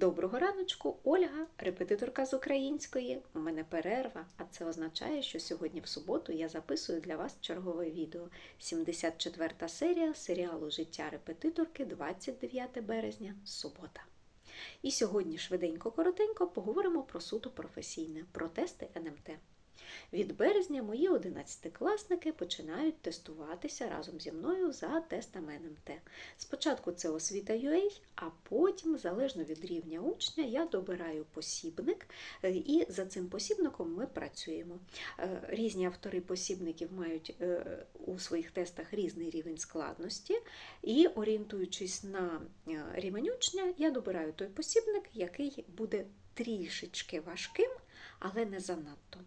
Доброго раночку, Ольга, репетиторка з української. У мене перерва, а це означає, що сьогодні в суботу я записую для вас чергове відео. 74 серія серіалу Життя репетиторки 29 березня, субота. І сьогодні швиденько-коротенько поговоримо про суто професійне, про тести НМТ. Від березня мої 11-класники починають тестуватися разом зі мною за тестами НМТ. Спочатку це освіта UA, а потім, залежно від рівня учня, я добираю посібник, е, і за цим посібником ми працюємо. Е, Різні автори посібників мають е, у своїх тестах різний рівень складності, і орієнтуючись на рівень учня, я добираю той посібник, який буде трішечки важким, але не занадто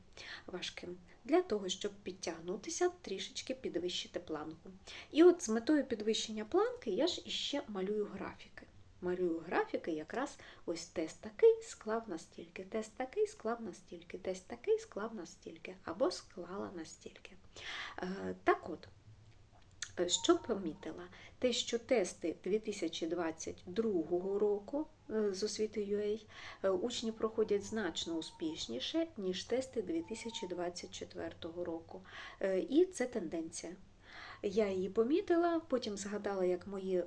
важким, для того, щоб підтягнутися, трішечки підвищити планку. І от з метою підвищення планки я ж іще малюю графіки. Малюю графіки, якраз ось тест такий склав настільки, тест такий склав настільки, тест такий склав настільки, або склала настільки. Е, Так от, е, що помітила? Те, що тести 2022 року з освіти UA е, учні проходять значно успішніше, ніж тести 2024 року. Е, І це тенденція. Я її помітила, потім згадала, як мої е,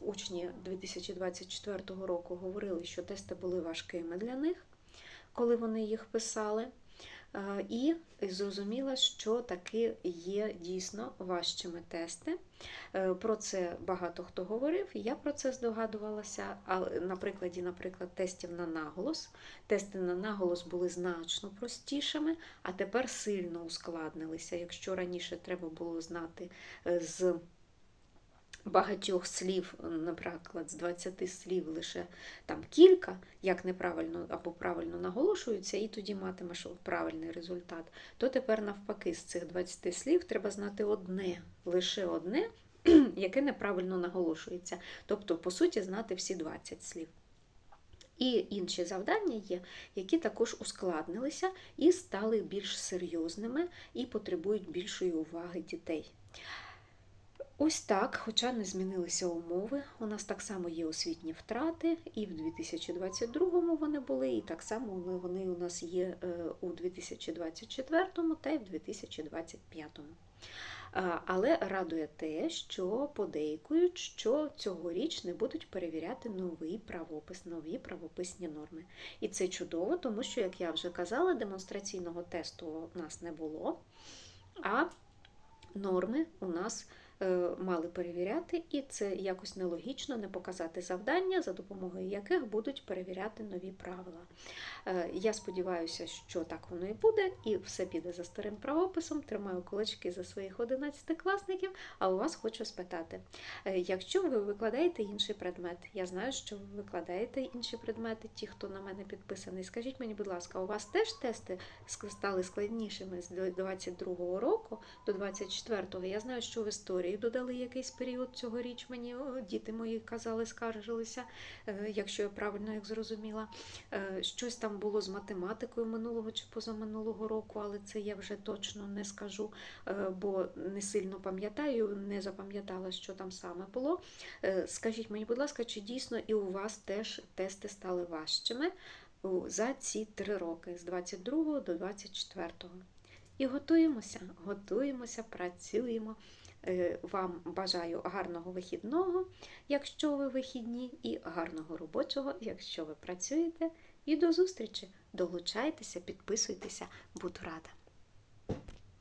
учні 2024 року говорили, що тести були важкими для них, коли вони їх писали. І зрозуміла, що таки є дійсно важчими тести. Е, Про це багато хто говорив, я про це здогадувалася. На прикладі, наприклад, тестів на наголос. Тести на наголос були значно простішими, а тепер сильно ускладнилися. Якщо раніше треба було знати е, з багатьох слів, наприклад, з 20 слів лише там кілька, як неправильно або правильно наголошуються, і тоді матимеш правильний результат, то тепер навпаки з цих 20 слів треба знати одне, лише одне, яке неправильно наголошується. Тобто, по суті, знати всі 20 слів. І інші завдання є, які також ускладнилися і стали більш серйозними і потребують більшої уваги дітей. Ось так, хоча не змінилися умови. У нас так само є освітні втрати, і в 2022 вони були, і так само вони- у нас є е, у 2024 та й в 2025. А, Але радує те, що подейкують, що цьогоріч не будуть перевіряти новий правопис, нові правописні норми. І це чудово, тому що, як я вже казала, демонстраційного тесту у нас не було, а норми у нас мали перевіряти, і це якось нелогічно не показати завдання, за допомогою яких будуть перевіряти нові правила. Е, Я сподіваюся, що так воно і буде, і все піде за старим правописом. Тримаю кулачки за своїх 11-класників, а у вас хочу спитати: е, якщо ви викладаєте інший предмет, я знаю, що ви викладаєте інші предмети, ті, хто на мене підписаний, скажіть мені, будь ласка, у вас теж тести стали складнішими з 22-го року до 24-го? Я знаю, що в історії додали якийсь період цьогоріч. Мені діти мої казали, скаржилися, е, якщо я правильно їх зрозуміла. Е, Щось там було з математикою минулого чи позаминулого року, але це я вже точно не скажу, е, бо не сильно пам'ятаю, не запам'ятала, що там саме було. Скажіть мені, будь ласка, чи дійсно і у вас теж тести стали важчими за ці три роки з 22 до 24? І готуємося, готуємося, працюємо. Е, Вам бажаю гарного вихідного, якщо ви вихідні, і гарного робочого, якщо ви працюєте. І до зустрічі! Долучайтеся, підписуйтеся, буду рада.